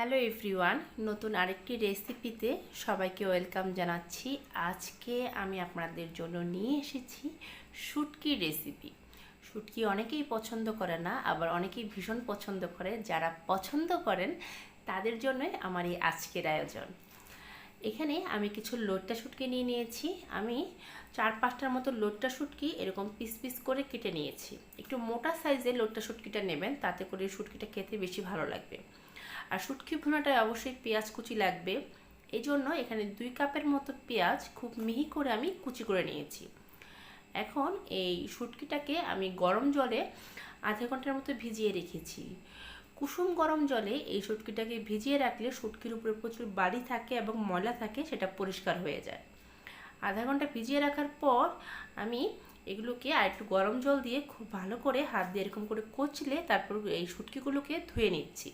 Hello everyone নতুন আরেকটি রেসিপিতে সবাইকে ওয়েলকাম জানাচ্ছি। আজকে আমি আপনাদের জন্য নিয়ে এসেছি শুটকি রেসিপি শুটকি অনেকেই পছন্দ করে না, আবার অনেকেই ভীষণ পছন্দ করে। যারা পছন্দ করেন, তাদের জন্যই আমার এই আজকের আয়োজন। এখানে আমি কিছু লোট্টা শুটকি নিয়ে নিয়েছি। আমি চার পাঁচটার মতো লোট্টা শুটকি এরকম পিস পিস করে কেটে নিয়েছি। একটু মোটা সাইজের লোট্টা শুটকিটা নেবেন, তাতে করে শুটকিটা খেতে বেশি ভালো লাগবে। আর শুটকি ভুনাটায় অবশ্যই পেঁয়াজ কুচি লাগবে। এই জন্য এখানে দুই কাপের মতো পেঁয়াজ খুব মিহি করে আমি কুচি করে নিয়েছি। এখন এই শুটকিটাকে আমি গরম জলে আধা ঘণ্টার মতো ভিজিয়ে রেখেছি। কুসুম গরম জলে এই শুটকিটাকে ভিজিয়ে রাখলে শুটকির উপরে প্রচুর বাড়ি থাকে এবং ময়লা থাকে, সেটা পরিষ্কার হয়ে যায়। আধা ঘণ্টা ভিজিয়ে রাখার পর আমি এগুলোকে আর একটু গরম জল দিয়ে খুব ভালো করে হাত দিয়ে এরকম করে কচলে তারপর এই শুটকিগুলোকে ধুয়ে নিচ্ছি।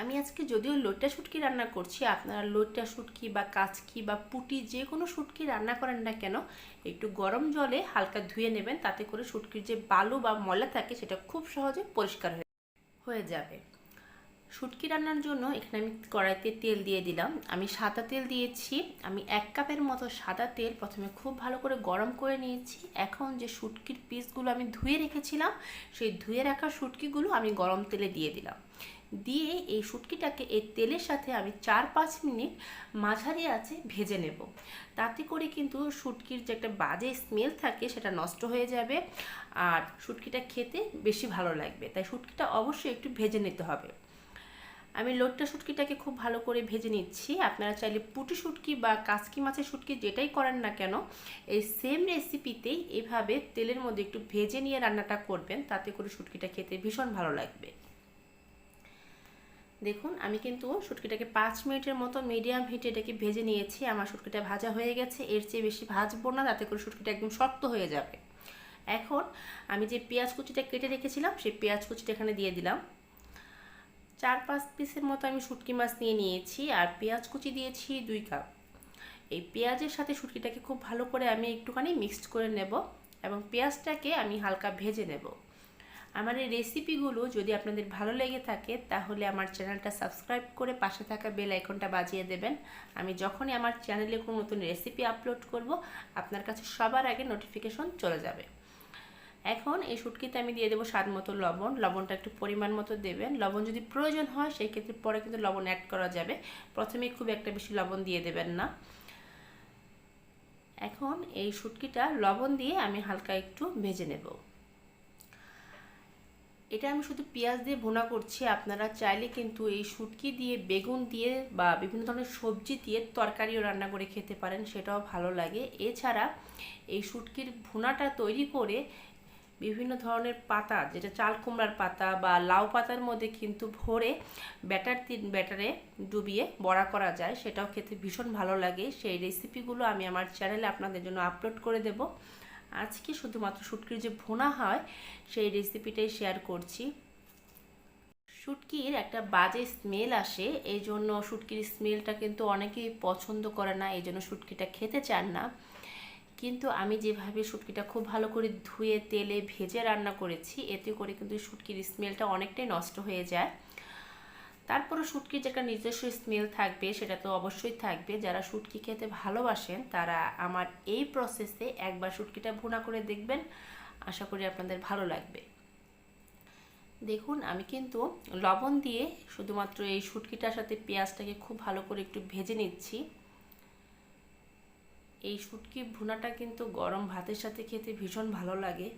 আমি আজকে যদিও লোটটা শুটকি রান্না করছি, আপনারা লোটটা শুটকি বা কাচকি বা পুটি যে কোনো শুটকি রান্না করেন না কেন, একটু গরম জলে হালকা ধুয়ে নেবেন, তাতে করে শুটকির যে বালু বা ময়লা থাকে সেটা খুব সহজে পরিষ্কার হয়ে হয়ে যাবে। শুটকি রান্নার জন্য এখানে আমি কড়াইতে তেল দিয়ে দিলাম। আমি সাদা তেল দিয়েছি, আমি এক কাপের মতো সাদা তেল প্রথমে খুব ভালো করে গরম করে নিয়েছি। এখন যে শুটকির পিসগুলো আমি ধুয়ে রেখেছিলাম, সেই ধুয়ে রাখা শুটকিগুলো আমি গরম তেলে দিয়ে দিলাম। দিয়ে এই শুটকিটাকে এই তেলের সাথে আমি চার পাঁচ মিনিট মাঝারি আছে ভেজে নেব। তাতে করে কিন্তু শুটকির যে একটা বাজে স্মেল থাকে সেটা নষ্ট হয়ে যাবে আর শুটকিটা খেতে বেশি ভালো লাগবে। তাই শুটকিটা অবশ্যই একটু ভেজে নিতে হবে। আমি লোটটা শুটকিটাকে খুব ভালো করে ভেজে নিচ্ছি। আপনারা চাইলে পুটি শুটকি বা কাসকি মাছের শুটকি যেটাই করেন না কেন, এই সেম রেসিপিতেই এভাবে তেলের মধ্যে একটু ভেজে নিয়ে রান্নাটা করবেন। তাতে করে শুটকিটা খেতে ভীষণ ভালো লাগবে। দেখুন, আমি কিন্তু শুটকিটাকে পাঁচ মিনিটের মতো মিডিয়াম হিটে এটাকে ভেজে নিয়েছি। আমার শুটকিটা ভাজা হয়ে গেছে। এর চেয়ে বেশি ভাজবো না, তাতে করে শুটকিটা একদম শক্ত হয়ে যাবে। এখন আমি যে পেঁয়াজ কুচিটা কেটে রেখেছিলাম, সেই পেঁয়াজ কুচিটা এখানে দিয়ে দিলাম। চার পাঁচ পিসের মতো আমি শুটকি মাছ নিয়ে নিয়েছি আর পেঁয়াজ কুচি দিয়েছি দুই কাপ। এই পেঁয়াজের সাথে শুটকিটাকে খুব ভালো করে আমি একটুখানি মিক্সড করে নেব এবং পেঁয়াজটাকে আমি হালকা ভেজে নেব। আমার এই রেসিপিগুলো যদি আপনাদের ভালো লেগে থাকে, তাহলে আমার চ্যানেলটা সাবস্ক্রাইব করে পাশে থাকা বেল আইকনটা বাজিয়ে দেবেন। আমি যখনই আমার চ্যানেলে কোনো নতুন রেসিপি আপলোড করব, আপনার কাছে সবার আগে নোটিফিকেশন চলে যাবে। এখন এই শুটকিতে আমি দিয়ে দেবো স্বাদ মতো লবণ। লবণটা একটু পরিমাণ মতো দেবেন। লবণ যদি প্রয়োজন হয়, সেই ক্ষেত্রে পরে কিন্তু লবণ অ্যাড করা যাবে। প্রথমেই খুব একটা বেশি লবণ দিয়ে দেবেন না। এখন এই শুটকিটা লবণ দিয়ে আমি হালকা একটু ভেজে নেব। এটা আমি শুধু পেঁয়াজ দিয়ে ভুনা করছি, আপনারা চাইলে কিন্তু এই শুটকি দিয়ে, বেগুন দিয়ে বা বিভিন্ন ধরনের সবজি দিয়ে তরকারিও রান্না করে খেতে পারেন, সেটাও ভালো লাগে। এছাড়া এই শুটকির ভুনাটা তৈরি করে বিভিন্ন ধরনের পাতা, যেটা চাল কুমড়ার পাতা বা লাউ পাতার মধ্যে কিন্তু ভরে ব্যাটার তিন, ব্যাটারে ডুবিয়ে বড়া করা যায়, সেটাও খেতে ভীষণ ভালো লাগে। সেই রেসিপিগুলো আমি আমার চ্যানেলে আপনাদের জন্য আপলোড করে দেব। আজকে শুধুমাত্র শুটকির যে ভুনা হয়, সেই রেসিপিটাই শেয়ার করছি। শুটকির একটা বাজে স্মেল আসে এই জন্য শুটকির স্মেলটা কিন্তু অনেকেই পছন্দ করে না এই জন্য শুটকিটা খেতে চান না। কিন্তু আমি যেভাবে শুটকিটা খুব ভালো করে ধুয়ে, তেলে ভেজে রান্না করেছি, এতে করে কিন্তু শুটকির স্মেলটা অনেকটাই নষ্ট হয়ে যায়। তারপরে শুটকির যে একটা নিজস্ব স্মেল থাকবে, সেটা তো অবশ্যই থাকবে। যারা শুটকি খেতে ভালোবাসেন, তারা আমার এই প্রসেসে একবার শুটকিটা ভুনা করে দেখবেন। আশা করি আপনাদের ভালো লাগবে। দেখুন, আমি কিন্তু লবণ দিয়ে শুধুমাত্র এই শুটকিটার সাথে পেঁয়াজটাকে খুব ভালো করে একটু ভেজে নিচ্ছি। এই শুটকি ভুনাটা কিন্তু গরম ভাতের সাথে খেতে ভীষণ ভালো লাগে।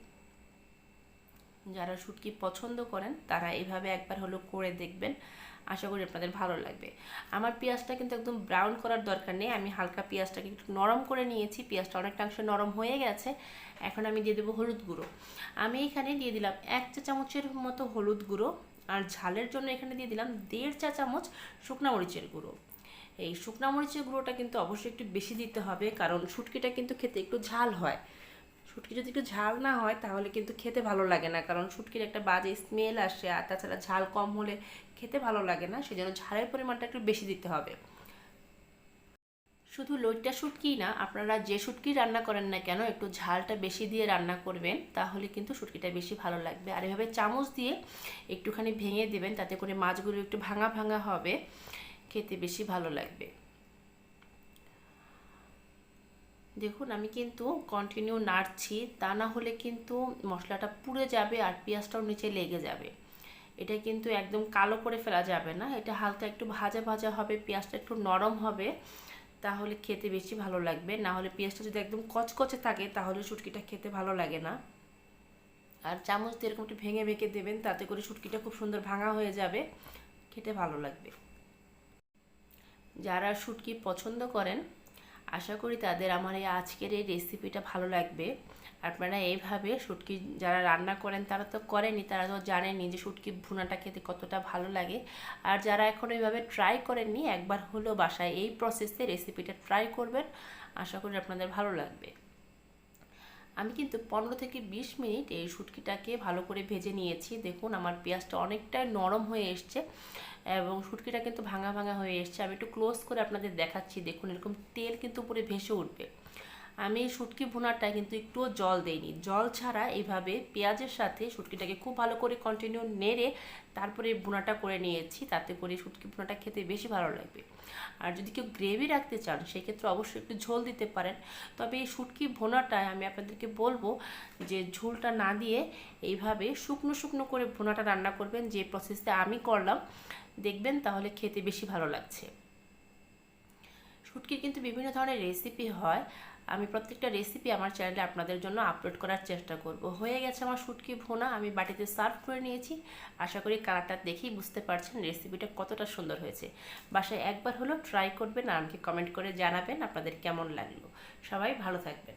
যারা শুটকি পছন্দ করেন, তারা এইভাবে একবার হলো করে দেখবেন। আশা করি আপনাদের ভালো লাগবে। আমার পেঁয়াজটা কিন্তু একদম ব্রাউন করার দরকার নেই। আমি হালকা পেঁয়াজটাকে একটু নরম করে নিয়েছি। পেঁয়াজটা অনেকটাংশ নরম হয়ে গেছে। এখন আমি দিয়ে দেবো হলুদ গুঁড়ো। আমি এখানে দিয়ে দিলাম এক চা চামচের মতো হলুদ গুঁড়ো আর ঝালের জন্য এখানে দিয়ে দিলাম দেড় চা চামচ শুকনা মরিচের গুঁড়ো। এই শুকনা মরিচের গুঁড়োটা কিন্তু অবশ্যই একটু বেশি দিতে হবে, কারণ শুটকিটা কিন্তু খেতে একটু ঝাল হয়। শুটকি যদি একটু ঝাল না হয়, তাহলে কিন্তু খেতে ভালো লাগে না। কারণ শুটকির একটা বাজে স্মেল আসে আর তাছাড়া ঝাল কম হলে খেতে ভালো লাগে না, সেজন্য ঝালের পরিমাণটা একটু বেশি দিতে হবে। শুধু লইট্টা শুটকি না, আপনারা যে শুটকি রান্না করেন না কেন, একটু ঝালটা বেশি দিয়ে রান্না করবেন, তাহলে কিন্তু শুটকিটা বেশি ভালো লাগবে। আর এভাবে চামচ দিয়ে একটুখানি ভেঙে দেবেন, তাতে করে মাছগুলো একটু ভাঙা ভাঙা হবে, খেতে বেশি ভালো লাগবে। দেখুন, আমি কিন্তু কন্টিনিউ নাড়ছি, তা না হলে কিন্তু মশলাটা পুড়ে যাবে আর পেঁয়াজটাও নিচে লেগে যাবে। এটা কিন্তু একদম কালো করে ফেলা যাবে না, এটা হালকা একটু ভাজা ভাজা হবে, পেঁয়াজটা একটু নরম হবে, তাহলে খেতে বেশি ভালো লাগবে। না হলে পেঁয়াজটা যদি একদম কচকচে থাকে, তাহলে শুটকিটা খেতে ভালো লাগে না। আর চামচ দিয়ে এরকম একটু ভেঙে ভেঙে দেবেন, তাতে করে শুটকিটা খুব সুন্দর ভাঙা হয়ে যাবে, খেতে ভালো লাগবে। যারা শুটকি পছন্দ করেন আশা করি তাদের আমার এই আজকের এই রেসিপিটা ভালো লাগবে। আপনারা এইভাবে শুটকি যারা রান্না করেন, তারা তো করেনি তারা তো জানেনি যে শুটকি ভুনাটা খেতে কতটা ভালো লাগে। আর যারা এখন এইভাবে ট্রাই করেননি, একবার হলো বাসায় এই প্রসেসে রেসিপিটা ট্রাই করবেন। আশা করি আপনাদের ভালো লাগবে। আমি কিন্তু পনেরো থেকে বিশ মিনিট এই শুটকিটাকে ভালো করে ভেজে নিয়েছি। দেখুন, আমার পেঁয়াজটা অনেকটাই নরম হয়ে এসছে এবং শুটকিটা কিন্তু ভাঙা ভাঙা হয়ে এসছে। আমি একটু ক্লোজ করে আপনাদের দেখাচ্ছি। দেখুন, এরকম তেল কিন্তু উপরে ভেসে উঠবে। আমি শুটকি ভুনাটায় কিন্তু একটুও জল দেইনি। জল ছাড়া এইভাবে পেঁয়াজের সাথে শুটকিটাকে খুব ভালো করে কন্টিনিউ নেড়ে তারপরে ভুনাটা করে নিয়েছি, তাতে করে শুটকি ভুনাটা খেতে বেশি ভালো লাগবে। আর যদি কেউ গ্রেভি রাখতে চান, সেক্ষেত্রে অবশ্যই একটু ঝোল দিতে পারেন। তবে এই শুটকি ভুনাটায় আমি আপনাদেরকে বলব যে ঝোলটা না দিয়ে এইভাবে শুকনো শুকনো করে ভুনাটা রান্না করবেন, যে প্রসেসে আমি করলাম, দেখবেন তাহলে খেতে বেশি ভালো লাগছে। শুটকির কিন্তু বিভিন্ন ধরনের রেসিপি হয়। আমি প্রত্যেকটা রেসিপি আমার চ্যানেলে আপনাদের জন্য আপলোড করার চেষ্টা করব। হয়ে গেছে আমার শুটকি ভোনা, আমি বাটিতে সার্ভ করে নিয়েছি। আশা করি কালারটা দেখেই বুঝতে পারছেন রেসিপিটা কতটা সুন্দর হয়েছে। বাসায় একবার হলো ট্রাই করবেন আর আমাকে কমেন্ট করে জানাবেন আপনাদের কেমন লাগল। সবাই ভালো থাকবেন।